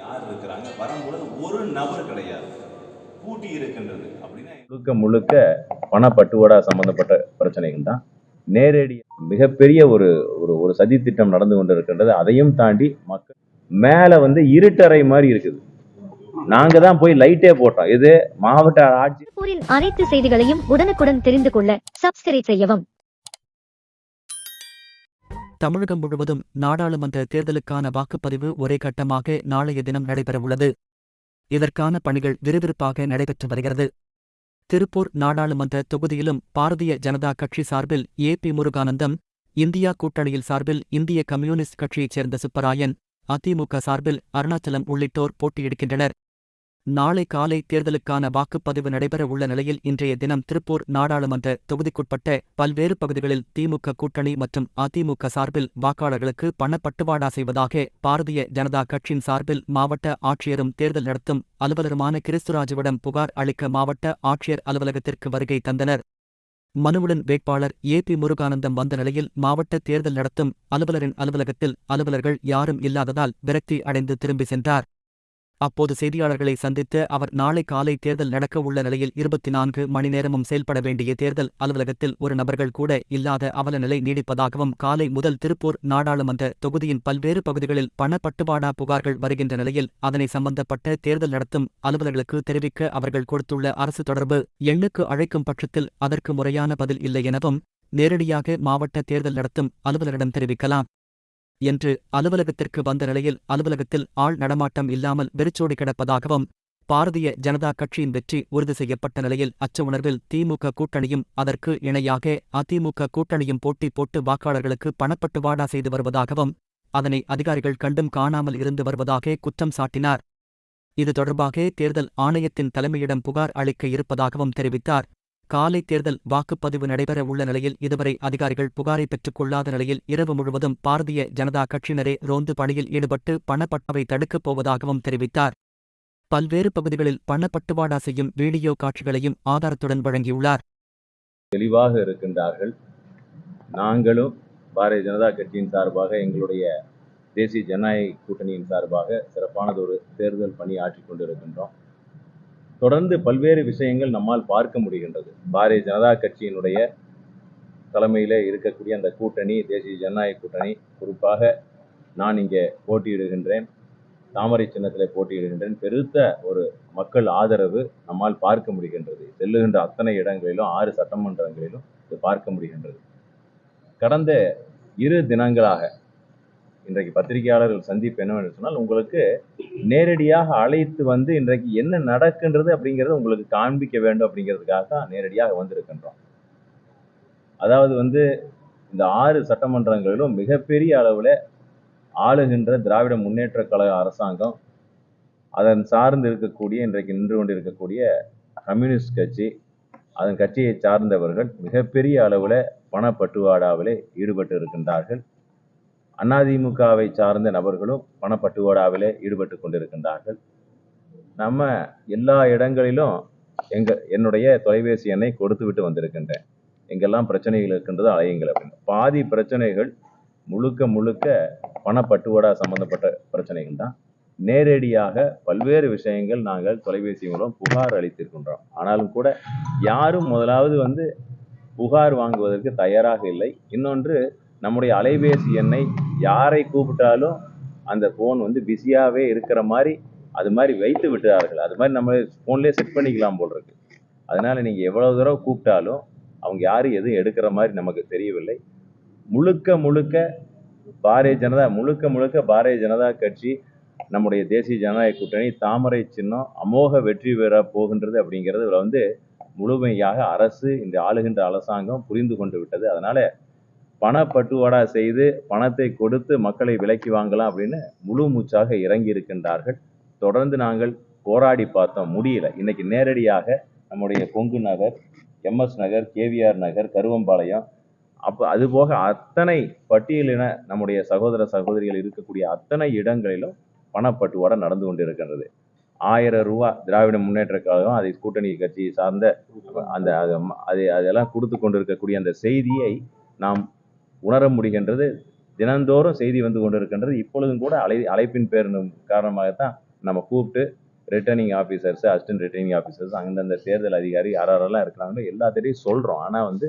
யார் இருக்கிறாங்க? வரும்பொழுது ஒரு நபர் கிடையாது. பூட்டி இருக்கின்றது. அப்படின்னா முழுக்க முழுக்க பணப்பட்டுவாடா சம்பந்தப்பட்ட பிரச்சனைகள் தான். நேரடி மிகப்பெரிய ஒரு ஒரு ஒரு சதி திட்டம் நடந்து கொண்டிருக்கின்றது. அதையும் தாண்டி மக்கள் மேல வந்து இருட்டறை மாதிரி இருக்குது. நாங்க தான் போய் லைட்டே போட்டோம். இது மாவட்ட ஆட்சி அனைத்து செய்திகளையும் உடனுக்குடன் தெரிந்து கொள்ள சப்ஸ்கிரைப் செய்யவும். தமிழகம் முழுவதும் நாடாளுமன்ற தேர்தலுக்கான வாக்குப்பதிவு ஒரே கட்டமாக நாளைய தினம் நடைபெறவுள்ளது. இதற்கான பணிகள் விறுவிறுப்பாக நடைபெற்று வருகிறது. திருப்பூர் நாடாளுமன்ற தொகுதியிலும் பாரதிய ஜனதா கட்சி சார்பில் ஏ பி முருகானந்தம் இந்தியா கூட்டணியில் சார்பில் இந்திய கம்யூனிஸ்ட் கட்சியைச் சேர்ந்த சுப்பராயன் அதிமுக சார்பில் அருணாச்சலம் உள்ளிட்டோர் போட்டியிடுகின்றனர். நாளை காலை தேர்தலுக்கான வாக்குப்பதிவு நடைபெற உள்ள நிலையில் இன்றைய தினம் திருப்பூர் நாடாளுமன்ற தொகுதிக்குட்பட்ட பல்வேறு பகுதிகளில் திமுக கூட்டணி மற்றும் அதிமுக சார்பில் வாக்காளர்களுக்கு பணப்பட்டுவாடா செய்வதாக பாரதிய ஜனதா கட்சியின் சார்பில் மாவட்ட ஆட்சியரும் தேர்தல் நடத்தும் அலுவலருமான கிறிஸ்துராஜுவிடம் புகார் அளிக்க மாவட்ட ஆட்சியர் அலுவலகத்திற்கு வருகை தந்தனர். மனுவுடன் வேட்பாளர் ஏ பி முருகானந்தம் வந்த நிலையில் மாவட்ட தேர்தல் நடத்தும் அலுவலரின் அலுவலகத்தில் அலுவலர்கள் யாரும் இல்லாததால் விரக்தி அடைந்து திரும்பி சென்றார். அப்போது செய்தியாளர்களை சந்தித்த அவர் நாளை காலை தேர்தல் நடக்க உள்ள நிலையில் இருபத்தி நான்கு மணி நேரமும் செயல்பட வேண்டிய தேர்தல் அலுவலகத்தில் ஒரு நபர்கள் கூட இல்லாத அவல நிலை நீடிப்பதாகவும் காலை முதல் திருப்பூர் நாடாளுமன்ற தொகுதியின் பல்வேறு பகுதிகளில் பணப்பட்டுவாடா புகார்கள் வருகின்ற நிலையில் அதனை சம்பந்தப்பட்ட தேர்தல் நடத்தும் அலுவலர்களுக்கு தெரிவிக்க அவர்கள் கொடுத்துள்ள அரசு தொடர்பு எண்ணுக்கு அழைக்கும் பட்சத்தில் அதற்கு முறையான பதில் இல்லை எனவும் நேரடியாக மாவட்ட தேர்தல் நடத்தும் அலுவலரிடம் தெரிவிக்கலாம். என்று அலுவலகத்திற்கு வந்த நிலையில் அலுவலகத்தில் ஆள் நடமாட்டம் இல்லாமல் வெறிச்சோடி கிடப்பதாகவும் பாரதிய ஜனதா கட்சியின் வெற்றி உறுதி செய்யப்பட்ட நிலையில் அச்ச உணர்வில் திமுக கூட்டணியும் அதற்கு இணையாக அதிமுக கூட்டணியும் போட்டி போட்டு வாக்காளர்களுக்கு பணப்பட்டுவாடா செய்து வருவதாகவும் அதனை அதிகாரிகள் கண்டும் காணாமல் இருந்து வருவதாக குற்றம் சாட்டினார். இது தொடர்பாக தேர்தல் ஆணையத்தின் தலைமையிடம் புகார் அளிக்க இருப்பதாகவும் தெரிவித்தார். காலை தேர்தல் வாக்குப்பதிவு நடைபெற உள்ள நிலையில் இதுவரை அதிகாரிகள் புகாரை பெற்றுக் கொள்ளாத நிலையில் இரவு முழுவதும் பாரதிய ஜனதா கட்சியினரே ரோந்து பணியில் ஈடுபட்டு பணப்பட்டவை தடுக்கப் போவதாகவும் தெரிவித்தார். பல்வேறு பகுதிகளில் பணப்பட்டுவாடா செய்யும் வீடியோ காட்சிகளையும் ஆதாரத்துடன் வழங்கியுள்ளார். தெளிவாக இருக்கின்றார்கள். நாங்களும் பாரதிய ஜனதா கட்சியின் சார்பாக எங்களுடைய தேசிய ஜனநாயக கூட்டணியின் சார்பாக சிறப்பானதொரு தேர்தல் பணி ஆற்றிக் கொண்டிருக்கின்றோம். தொடர்ந்து பல்வேறு விஷயங்கள் நம்மால் பார்க்க முடிகின்றது. பாரதிய ஜனதா கட்சியினுடைய தலைமையில் இருக்கக்கூடிய அந்த கூட்டணி தேசிய ஜனநாயக கூட்டணி குறிப்பாக நான் இங்கே போட்டியிடுகின்றேன். தாமரை சின்னத்தில் போட்டியிடுகின்றேன். பெருத்த ஒரு மக்கள் ஆதரவு நம்மால் பார்க்க முடிகின்றது. செல்லுகின்ற அத்தனை இடங்களிலும் ஆறு சட்டமன்றங்களிலும் இது பார்க்க முடிகின்றது. கடந்த இரு தினங்களாக இன்றைக்கு பத்திரிகையாளர்கள் சந்திப்பு என்னவென்று சொன்னால் உங்களுக்கு நேரடியாக அழைத்து வந்து இன்றைக்கு என்ன நடக்கின்றது அப்படிங்கிறத உங்களுக்கு காண்பிக்க வேண்டும் அப்படிங்கிறதுக்காக தான் நேரடியாக வந்திருக்கின்றோம். அதாவது வந்து இந்த ஆறு சட்டமன்றங்களிலும் மிகப்பெரிய அளவில் ஆளுகின்ற திராவிட முன்னேற்ற கழக அரசாங்கம் அதன் சார்ந்து இருக்கக்கூடிய இன்றைக்கு நின்று கொண்டிருக்கக்கூடிய கம்யூனிஸ்ட் கட்சி அதன் கட்சியை சார்ந்தவர்கள் மிகப்பெரிய அளவில் பணப்பட்டுவாடாவிலே ஈடுபட்டு இருக்கின்றார்கள் அதிமுகவை சார்ந்த நபர்களும் பணப்பட்டுவாடாவிலே ஈடுபட்டு கொண்டிருக்கின்றார்கள். நம்ம எல்லா இடங்களிலும் எங்க என்னுடைய தொலைபேசி எண்ணை கொடுத்து விட்டு வந்திருக்கின்றேன். எங்கெல்லாம் பிரச்சனைகள் இருக்கின்றதோ அலையுங்கள் அப்படின்னு. பாதி பிரச்சனைகள் முழுக்க முழுக்க பணப்பட்டுவாடா சம்பந்தப்பட்ட பிரச்சனைகள் தான். நேரடியாக பல்வேறு விஷயங்கள் நாங்கள் தொலைபேசி மூலம் புகார் அளித்திருக்கின்றோம். ஆனாலும் கூட யாரும் முதலாவது வந்து புகார் வாங்குவதற்கு தயாராக இல்லை. இன்னொன்று நம்முடைய அலைபேசி எண்ணை யாரை கூப்பிட்டாலும் அந்த ஃபோன் வந்து பிஸியாகவே இருக்கிற மாதிரி அது மாதிரி வைத்து விட்டார்கள். அது மாதிரி நம்ம ஃபோன்லேயே செட் பண்ணிக்கலாம் போல் இருக்கு. அதனால நீங்கள் எவ்வளோ தூரம் கூப்பிட்டாலும் அவங்க யாரும் எதுவும் எடுக்கிற மாதிரி நமக்கு தெரியவில்லை. முழுக்க முழுக்க பாரதிய ஜனதா முழுக்க முழுக்க பாரதிய ஜனதா கட்சி நம்முடைய தேசிய ஜனநாயக கூட்டணி தாமரை சின்னம் அமோக வெற்றி பெற போகின்றது அப்படிங்கிறது வந்து முழுமையாக அரசு இந்த ஆளுகின்ற அரசாங்கம் புரிந்து கொண்டு விட்டது. அதனால பணப்பட்டுவாடா செய்து பணத்தை கொடுத்து மக்களை விலைக்கு வாங்கலாம் அப்படின்னு முழு மூச்சாக இறங்கி இருக்கின்றார்கள் தொடர்ந்து நாங்கள் போராடி பார்த்தோம். முடியல. இன்னைக்கு நேரடியாக நம்முடைய கொங்கு நகர் எம்எஸ் நகர் கேவிஆர் நகர் கருவம்பாளையம் அப்போ அதுபோக அத்தனை பட்டியலின நம்முடைய சகோதர சகோதரிகள் இருக்கக்கூடிய அத்தனை இடங்களிலும் பணப்பட்டுவாடா நடந்து கொண்டிருக்கின்றது. ஆயிரம் ரூபா திராவிட முன்னேற்ற கழகம் அதை கூட்டணி கட்சியை சார்ந்த அந்த அது- அதெல்லாம் கொடுத்து கொண்டிருக்கக்கூடிய அந்த செய்தியை நாம் உணர முடிகின்றது. தினந்தோறும் செய்தி வந்து கொண்டிருக்கின்றது. இப்பொழுதும் கூட அலை அழைப்பின் பேர் காரணமாகத்தான் நம்ம கூப்பிட்டு returning officers assistant returning officers அந்தந்த தேர்தல் அதிகாரி யாரெல்லாம் இருக்கிறாங்களோ எல்லாத்திட்டையும் சொல்கிறோம் ஆனால் வந்து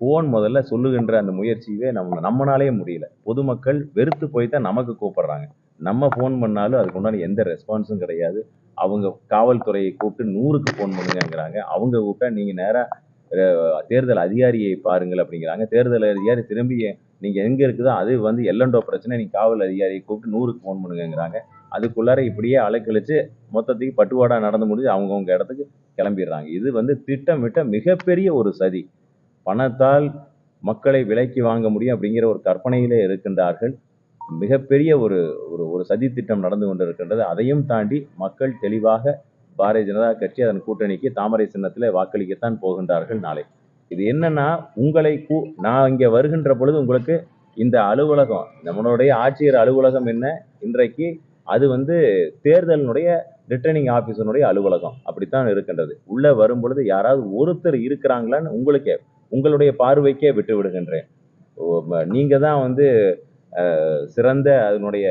ஃபோன் முதல்ல சொல்லுகின்ற அந்த முயற்சியவே நம்ம நம்மனாலே முடியல. பொதுமக்கள் வெறுத்து போய் தான் நமக்கு கூப்பிடுறாங்க. நம்ம ஃபோன் பண்ணாலும் அதுக்கு உண்டான எந்த ரெஸ்பான்ஸும் கிடையாது. அவங்க காவல்துறையை கூப்பிட்டு நூறுக்கு ஃபோன் பண்ணுங்கிறாங்க அவங்க கூப்பிட்டா நீங்கள் நேராக தேர்தல் அதிகாரியை பாருங்கள் அப்படிங்கிறாங்க. தேர்தல் அதிகாரி திரும்பி நீங்கள் எங்கே இருக்குதோ அது வந்து எல்லண்டோ பிரச்சனை. நீங்கள் காவல் அதிகாரியை கூப்பிட்டு நூறுக்கு ஃபோன் பண்ணுங்கங்கிறாங்க. அதுக்குள்ளார இப்படியே அலைக்கழிச்சு மொத்தத்துக்கு பட்டுவாடா நடந்து முடிஞ்சு அவங்கவுங்க இடத்துக்கு கிளம்பிடுறாங்க. இது வந்து திட்டமிட்ட மிகப்பெரிய ஒரு சதி. பணத்தால் மக்களை விலைக்கு வாங்க முடியும் அப்படிங்கிற ஒரு கற்பனையிலே இருக்கின்றார்கள். மிகப்பெரிய ஒரு ஒரு ஒரு சதி திட்டம் நடந்து கொண்டிருக்கின்றது. அதையும் தாண்டி மக்கள் தெளிவாக பாரதிய ஜனதா கட்சி அதன் கூட்டணிக்கு தாமரை சின்னத்தில் வாக்களிக்கத்தான் போகின்றார்கள் நாளை. இது என்னன்னா உங்களை கூ நான் இங்கே வருகின்ற பொழுது உங்களுக்கு இந்த அலுவலகம் நம்மளுடைய ஆட்சியர் அலுவலகம் என்ன? இன்றைக்கு அது வந்து தேர்தலினுடைய ரிட்டர்னிங் ஆஃபீஸனுடைய அலுவலகம். அப்படித்தான் இருக்கின்றது. உள்ளே வரும் பொழுது யாராவது ஒருத்தர் இருக்கிறாங்களான்னு உங்களுக்கே உங்களுடைய பார்வைக்கே விட்டு விடுகின்றேன். நீங்கள் தான் வந்து சிறந்த அதனுடைய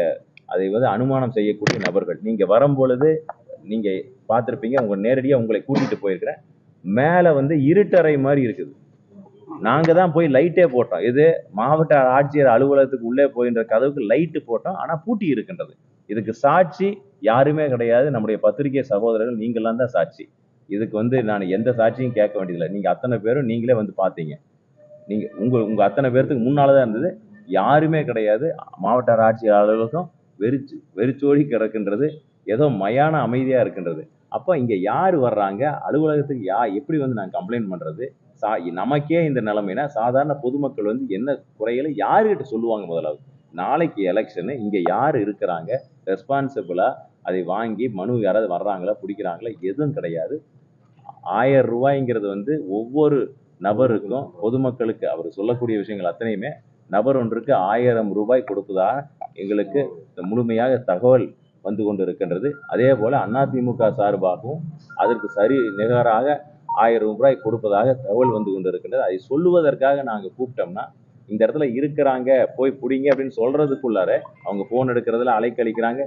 அதை வந்து அனுமானம் செய்யக்கூடிய நபர்கள். நீங்கள் வரும் நீங்கள் நீங்க பார்த்துருப்பீங்க உங்க நேரடியாக உங்களை கூட்டிட்டு போயிருக்கிறேன். மேலே வந்து இருட்டறை மாதிரி இருக்குது. நாங்க தான் போய் லைட்டே போட்டோம். இது மாவட்ட ஆட்சியர் அலுவலகத்துக்கு உள்ளே போயின்ற கதவுக்கு லைட்டு போட்டோம். ஆனால் பூட்டி இருக்கின்றது. இதுக்கு சாட்சி யாருமே கிடையாது. நம்முடைய பத்திரிகை சகோதரர்கள் நீங்களாம் தான் சாட்சி. இதுக்கு வந்து நான் எந்த சாட்சியும் கேட்க வேண்டியதில்லை. நீங்க அத்தனை பேரும் நீங்களே வந்து பார்த்தீங்க. நீங்க உங்க உங்க அத்தனை பேர்த்துக்கு முன்னால தான் இருந்தது. யாருமே கிடையாது. மாவட்ட ஆட்சியர் அலுவலகம் வெறிச்சு வெறிச்சோடி கிடக்கின்றது. ஏதோ மயான அமைதியாக இருக்கின்றது. அப்போ இங்கே யார் வர்றாங்க? அலுவலகத்துக்கு யா எப்படி வந்து நாங்கள் கம்ப்ளைண்ட் பண்ணுறது சா நமக்கே இந்த நிலைமைனா சாதாரண பொதுமக்கள் வந்து என்ன குறைகளை யாருக்கிட்ட சொல்லுவாங்க முதலாவது? நாளைக்கு எலெக்ஷனு இங்கே யார் இருக்கிறாங்க? ரெஸ்பான்சிபிளாக அதை வாங்கி மனு யாராவது வர்றாங்களா? பிடிக்கிறாங்களா? எதுவும் கிடையாது. ஆயிரம் ரூபாய்ங்கிறது வந்து ஒவ்வொரு நபருக்கும் பொதுமக்களுக்கு அவர் சொல்லக்கூடிய விஷயங்கள் அத்தனையுமே நபர் ஒன்றுக்கு ஆயிரம் ரூபாய் கொடுப்பதாக எங்களுக்கு முழுமையாக தகவல் வந்து கொண்டு இருக்கின்றது அதே போல் அதிமுக சார்பாகவும் அதற்கு சரி நிகராக ஆயிரம் ரூபாய் கொடுப்பதாக தகவல் வந்து கொண்டு இருக்கின்றது அதை சொல்லுவதற்காக நாங்கள் கூப்பிட்டோம்னா இந்த இடத்துல இருக்கிறாங்க போய் பிடிங்க அப்படின்னு சொல்கிறதுக்குள்ளார அவங்க ஃபோன் எடுக்கிறதுல அலைக்கழிக்கிறாங்க.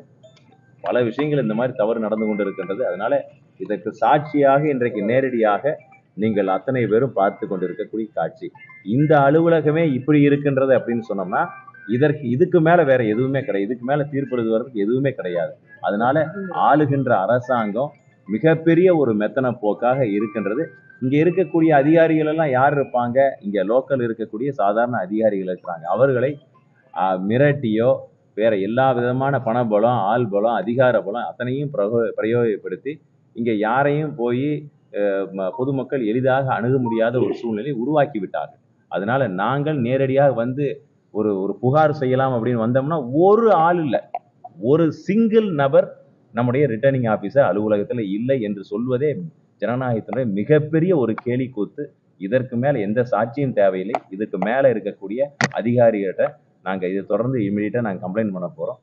பல விஷயங்கள் இந்த மாதிரி தவறு நடந்து கொண்டு இருக்கின்றது அதனால் இதற்கு சாட்சியாக இன்றைக்கு நேரடியாக நீங்கள் அத்தனை பேரும் பார்த்து கொண்டிருக்கக்கூடிய காட்சி. இந்த அலுவலகமே இப்படி இருக்கின்றது அப்படின்னு சொன்னோம்னா இதற்கு இதுக்கு மேல வேற எதுவுமே கிடையாது. இதுக்கு மேல தீர்ப்பு எதுவுமே கிடையாது. அதனால ஆளுகின்ற அரசாங்கம் மிகப்பெரிய ஒரு மெத்தன போக்காக இருக்கின்றது. இங்க இருக்கக்கூடிய அதிகாரிகள் எல்லாம் யார் இருப்பாங்க? இங்க லோக்கல் இருக்கக்கூடிய சாதாரண அதிகாரிகள் இருக்கிறாங்க அவர்களை மிரட்டியோ வேற எல்லா விதமான பணபலம் ஆள் பலம் அதிகார பலம் அத்தனையும் பிரகோ பிரயோகப்படுத்தி இங்க யாரையும் போய் பொதுமக்கள் எளிதாக அணுக முடியாத ஒரு சூழ்நிலை உருவாக்கி விட்டார்கள். அதனால நாங்கள் நேரடியாக வந்து ஒரு ஒரு புகார் செய்யலாம் அப்படின்னு வந்தோம்னா ஒரு ஆள் இல்லை. ஒரு சிங்கிள் நபர் நம்முடைய ரிட்டர்னிங் ஆஃபீஸர் அலுவலகத்தில் இல்லை என்று சொல்வதே ஜனநாயகத்தினுடைய மிகப்பெரிய ஒரு கேலி கூத்து இதற்கு மேலே எந்த சாட்சியும் தேவையில்லை. இதுக்கு மேலே இருக்கக்கூடிய அதிகாரிகிட்ட நாங்கள் இதை தொடர்ந்து இமீடியட்டாக நாங்கள் கம்ப்ளைண்ட் பண்ண போகிறோம்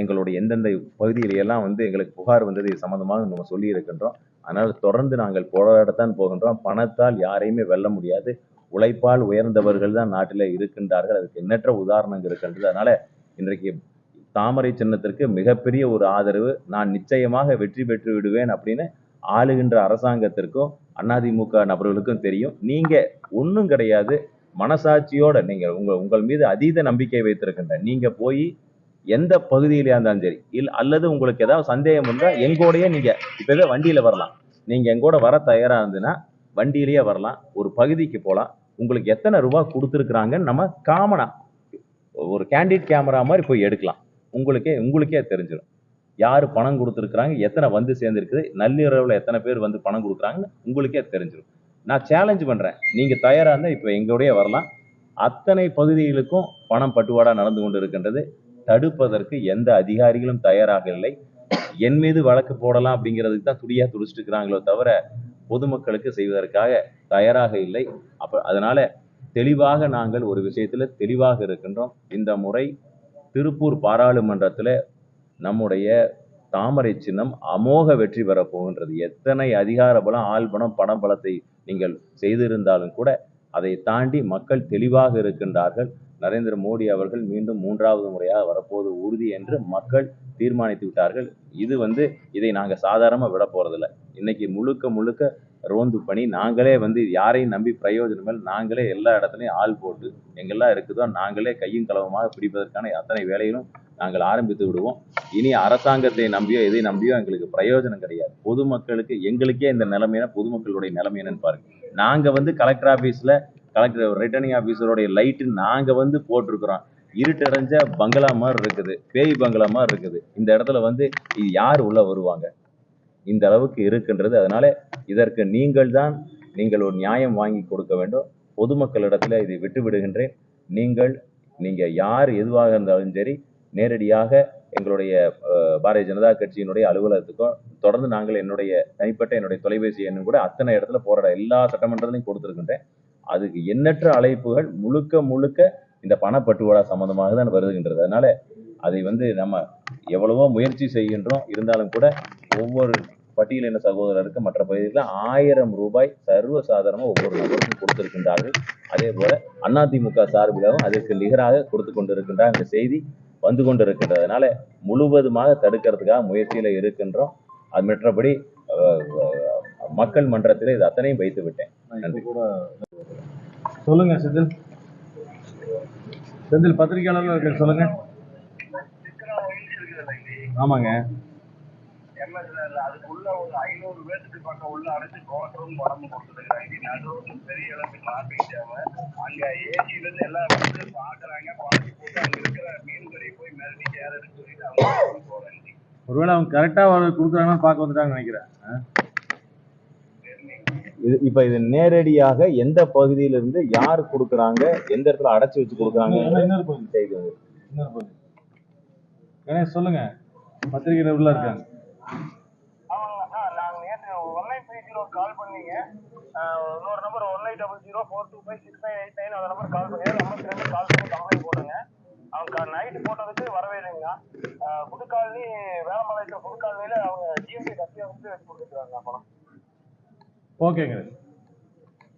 எங்களுடைய எந்தெந்த பகுதியிலையெல்லாம் வந்து எங்களுக்கு புகார் வந்தது இது சம்மந்தமாக நம்ம சொல்லியிருக்கின்றோம். அதனால் தொடர்ந்து நாங்கள் போராடத்தான் போகின்றோம். பணத்தால் யாரையுமே வெல்ல முடியாது. உழைப்பால் உயர்ந்தவர்கள் தான் நாட்டில் இருக்கின்றார்கள். அதுக்கு எண்ணற்ற உதாரணங்கள் இருக்கின்றது. அதனால இன்றைக்கு தாமரை சின்னத்திற்கு மிகப்பெரிய ஒரு ஆதரவு நான் நிச்சயமாக வெற்றி பெற்று விடுவேன் அப்படின்னு ஆளுகின்ற அரசாங்கத்திற்கும் அதிமுக நபர்களுக்கும் தெரியும். நீங்க ஒன்றும் கிடையாது. மனசாட்சியோட நீங்க உங்க உங்கள் மீது அதீத நம்பிக்கை வைத்திருக்கின்ற நீங்க போய் எந்த பகுதியிலேயா இருந்தாலும் சரி இல் அல்லது உங்களுக்கு ஏதாவது சந்தேகம் இருந்தால் எங்கூடயே நீங்கள் இப்பவே வண்டியில் வரலாம். நீங்கள் எங்கூட வர தயாராக இருந்துன்னா வண்டியிலேயே வரலாம். ஒரு பகுதிக்கு போகலாம். உங்களுக்கு எத்தனை ரூபா கொடுத்துருக்குறாங்கன்னு நம்ம காமனா ஒரு கேண்டிட் கேமரா மாதிரி போய் எடுக்கலாம். உங்களுக்கே உங்களுக்கே தெரிஞ்சிடும். யார் பணம் கொடுத்துருக்குறாங்க? எத்தனை வந்து சேர்ந்துருக்குது? நள்ளிரவில் எத்தனை பேர் வந்து பணம் கொடுக்குறாங்கன்னு உங்களுக்கே தெரிஞ்சிடும். நான் சேலஞ்ச் பண்ணுறேன் நீங்கள் தயாராக இருந்தால் இப்போ எங்களுடைய வரலாம். அத்தனை பகுதிகளுக்கும் பணம் பட்டுவாடா நடந்து கொண்டு இருக்கின்றது தடுப்பதற்கு எந்த அதிகாரிகளும் தயாராக இல்லை. என் மீது வழக்கு போடலாம் அப்படிங்கிறதுக்கு தான் துடியாக துடிச்சிட்டு இருக்கிறாங்களோ தவிர பொதுமக்களுக்கு செய்வதற்காக தயாராக இல்லை. அப்ப அதனால தெளிவாக நாங்கள் ஒரு விஷயத்தில் தெளிவாக இருக்கின்றோம். இந்த முறை திருப்பூர் பாராளுமன்றத்தில் நம்முடைய தாமரை சின்னம் அமோக வெற்றி பெற போகின்றது. எத்தனை அதிகார பலம் ஆள் பணம் பண பலத்தை நீங்கள் செய்திருந்தாலும் கூட அதை தாண்டி மக்கள் தெளிவாக இருக்கின்றார்கள். நரேந்திர மோடி அவர்கள் மீண்டும் மூன்றாவது முறையாக வரப்போது உறுதி என்று மக்கள் தீர்மானித்து விட்டார்கள். இது வந்து இதை நாங்கள் சாதாரணமாக விட போகிறதில்ல இன்னைக்கு முழுக்க முழுக்க ரோந்து பணி. நாங்களே வந்து யாரையும் நம்பி பிரயோஜனம் நாங்களே எல்லா இடத்துலையும் ஆள் போட்டு எங்கெல்லாம் இருக்குதோ நாங்களே கையும் கலவமாக பிடிப்பதற்கான அத்தனை வேலைகளும் நாங்கள் ஆரம்பித்து விடுவோம். இனி அரசாங்கத்தை நம்பியோ எதை நம்பியோ எங்களுக்கு பிரயோஜனம் கிடையாது. பொதுமக்களுக்கு எங்களுக்கே இந்த நிலைமைனா பொதுமக்களுடைய நிலைமை என்னன்னு பாருங்க. நாங்கள் வந்து கலெக்டர் ஆஃபீஸில் கலெக்டர் ரிட்டர்னிங் ஆஃபீஸருடைய லைட்டு நாங்கள் வந்து போட்டிருக்கிறோம். இருட்டடைஞ்ச பங்களா மாதிரி இருக்குது. பேய் பங்களா மாதிரி இருக்குது. இந்த இடத்துல வந்து இது யார் உள்ளே வருவாங்க? இந்த அளவுக்கு இருக்கின்றது. அதனால இதற்கு நீங்கள் தான் நீங்கள் ஒரு நியாயம் வாங்கி கொடுக்க வேண்டும். பொதுமக்களிடத்தில் இதை விட்டு விடுகின்றேன். நீங்கள் நீங்கள் யார் எதுவாக இருந்தாலும் சரி நேரடியாக எங்களுடைய பாரதிய ஜனதா கட்சியினுடைய அலுவலகத்துக்கும் தொடர்ந்து நாங்கள் என்னுடைய தனிப்பட்ட என்னுடைய தொலைபேசி எண்ணும் கூட அத்தனை இடத்துல போராட எல்லா சட்டமன்றத்திலையும் கொடுத்துருக்கின்றேன். அதுக்கு எண்ணற்ற அழைப்புகள் முழுக்க முழுக்க இந்த பணப்பட்டுவாடா சம்பந்தமாக தான் வருகின்றது அதனால அதை வந்து நம்ம எவ்வளவோ முயற்சி செய்கின்றோம். இருந்தாலும் கூட ஒவ்வொரு பட்டியலின சகோதரருக்கு மற்ற பகுதிகளில் ஆயிரம் ரூபாய் சர்வ சாதாரணமாக ஒவ்வொரு நபருக்கும் கொடுத்திருக்கின்றார்கள். அதே போல அதிமுக சார்பிலும் அதற்கு நிகராக கொடுத்து கொண்டிருக்கின்றார் இந்த செய்தி வந்து கொண்டிருக்கின்றதுனால முழுவதுமாக தடுக்கிறதுக்காக முயற்சியில் இருக்கின்றோம். அது மற்றபடி மக்கள் மன்றத்தில் இது அத்தனையும் வைத்து விட்டேன். நன்றி. சொல்லுங்க செந்தில். செந்தில் பத்திரிகையாளர்கள் சொல்லுங்க. ஆமாங்க. அதுக்குள்ள ஒரு ஐநூறு பேருக்கு பக்கம் உள்ள அடைச்சு கோட்டரும் உடம்பு கொடுத்துருக்காங்க நடுவில் பெரிய அளவுக்கு டிராபிக் ஜாம் அங்க ஏசில இருந்து எல்லாம் வந்து பாக்குறாங்க குறைச்சி போட்டு அங்க இருக்கிற மீன் கடையை போய் மிரட்டி கேரட்டு சொல்லிட்டு அவங்க போறாங்க ஒருவேளை அவங்க கரெக்டா கொடுக்குறாங்கன்னு பார்க்க வந்துட்டாங்கன்னு நினைக்கிறேன்? இது இப்ப இது நேரடியாக எந்த பகுதியிலிருந்து யார் கொடுக்குறாங்க எந்த இடத்துல அடைச்சு வச்சு கொடுக்குறாங்க இன்னொரு பகுதி. செய்தி வந்து இன்னொரு பகுதி. கணேஷ் சொல்லுங்க. பத்திரிகையாளர் உள்ள இருக்காங்க. நைன் கால் பண்ணீங்க. இன்னொரு number one nine double zero four two five six five eight nine அந்த நம்பர் கால் பண்ணி ரெண்டு கால் பண்ணி கம்ப்ளைண்ட் போடுங்க அவங்க நைட்டு போட்டதுக்கு வரவே இல்லைங்க புதுக்காலனி வேளம்பாளையத்தில் புதுக்காலனியில் அவங்க ஜிஎம்பி கட்சியை வந்து கொடுத்துருக்காங்க. பணம் ஓகேங்க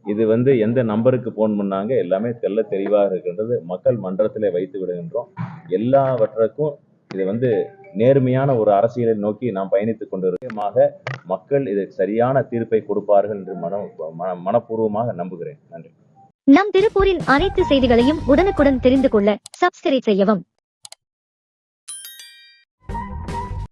இது வந்து எந்த நம்பருக்கு ஃபோன் பண்ணாங்க எல்லாமே தெள்ள தெளிவாக இருக்கின்றது மக்கள் மன்றத்திலே வைத்து விடுகின்றோம். எல்லாவற்றுக்கும் இது வந்து நேர்மையான ஒரு அரசியலை நோக்கி நாம் பயணித்துக் கொண்டிருக்கமாக மக்கள் இதற்கு சரியான தீர்ப்பை கொடுப்பார்கள் என்று மன- மனப்பூர்வமாக நம்புகிறேன். நன்றி. நம் திருப்பூரின் அனைத்து செய்திகளையும் உடனுக்குடன் தெரிந்து கொள்ள சப்ஸ்கிரைப் செய்யவும்.